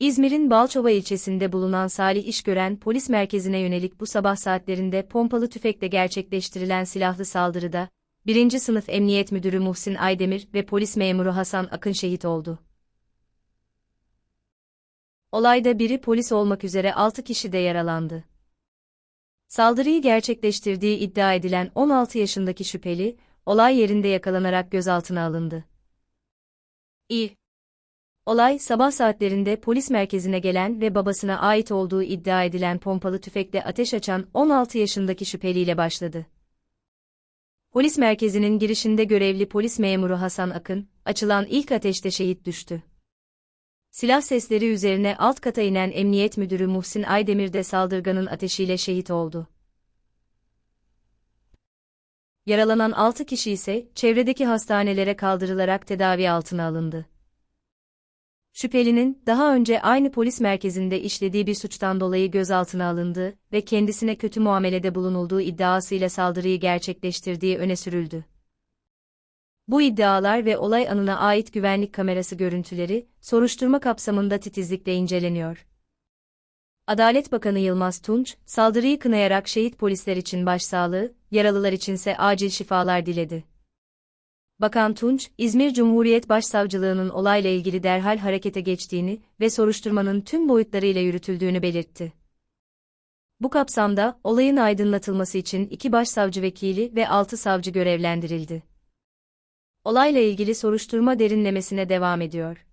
İzmir'in Balçova ilçesinde bulunan Salih İşgören Polis Merkezi'ne yönelik bu sabah saatlerinde pompalı tüfekle gerçekleştirilen silahlı saldırıda, 1. Sınıf Emniyet Müdürü Muhsin Aydemir ve polis memuru Hasan Akın şehit oldu. Olayda biri polis olmak üzere 6 kişi de yaralandı. Saldırıyı gerçekleştirdiği iddia edilen 16 yaşındaki şüpheli, olay yerinde yakalanarak gözaltına alındı. İ. Olay sabah saatlerinde polis merkezine gelen ve babasına ait olduğu iddia edilen pompalı tüfekle ateş açan 16 yaşındaki şüpheliyle başladı. Polis merkezinin girişinde görevli polis memuru Hasan Akın, açılan ilk ateşte şehit düştü. Silah sesleri üzerine alt kata inen Emniyet Müdürü Muhsin Aydemir de saldırganın ateşiyle şehit oldu. Yaralanan 6 kişi ise çevredeki hastanelere kaldırılarak tedavi altına alındı. Şüphelinin daha önce aynı polis merkezinde işlediği bir suçtan dolayı gözaltına alındığı ve kendisine kötü muamelede bulunulduğu iddiasıyla saldırıyı gerçekleştirdiği öne sürüldü. Bu iddialar ve olay anına ait güvenlik kamerası görüntüleri, soruşturma kapsamında titizlikle inceleniyor. Adalet Bakanı Yılmaz Tunç, saldırıyı kınayarak şehit polisler için başsağlığı, yaralılar içinse acil şifalar diledi. Bakan Tunç, İzmir Cumhuriyet Başsavcılığının olayla ilgili derhal harekete geçtiğini ve soruşturmanın tüm boyutlarıyla yürütüldüğünü belirtti. Bu kapsamda, olayın aydınlatılması için iki başsavcı vekili ve altı savcı görevlendirildi. Olayla ilgili soruşturma derinlemesine devam ediyor.